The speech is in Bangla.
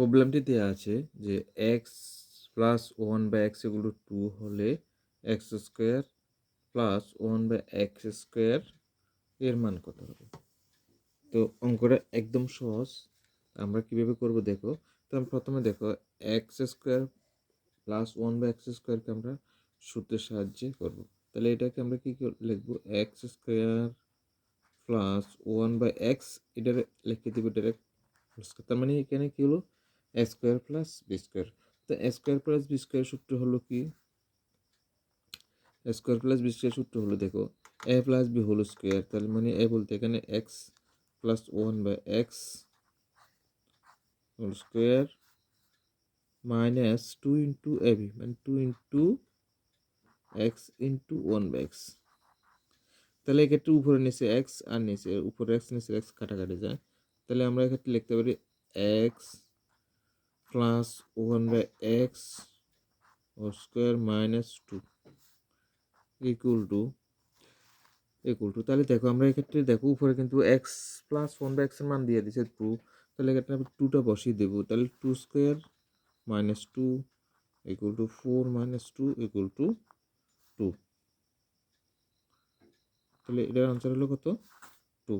প্রবলেমটি দেওয়া আছে যে X plus one by X এগুলো টু হলে X square plus one by X square এর মান কত হবে? তো অঙ্কটা একদম সহজ। আমরা কীভাবে করব দেখো? তো আমি প্রথমে দেখো X square plus one by X স্কোয়ারকে আমরা সূত্রের সাহায্যে করব। তাহলে এটাকে আমরা কী লিখব? X square plus one by X এটা লিখে দেবো ডাইরেক্ট তার মানে এখানে কী হলো? A square plus B square. তো A square plus B square সূত্র হলো কি? স্কোয়ার প্লাস বি স্কোয়ার সূত্র হলো, দেখো A plus B whole square তার মানে এ বলতে এখানে X plus one by X whole square minus two into A B মানে two into X into one by X তাহলে এক্ষেত্রে উপরে নিচে এক্স আর নিচে, উপরে এক্স নিচে এক্স কাটাকাটি যায়। তাহলে আমরা এক্ষেত্রে লিখতে পারি X plus one by X whole square minus two equal to equal to. তাহলে দেখো, আমরা এক্ষেত্রে দেখো, উপরে কিন্তু এক্স প্লাস ওয়ান বাই এক্সের মান দিয়ে দিচ্ছে টু। তাহলে এক্ষেত্রে আমি টুটা বসিয়ে দেবো। তাহলে two square minus two equal to four minus two equal to two. তাহলে এটার আনসার হলো কত? টু।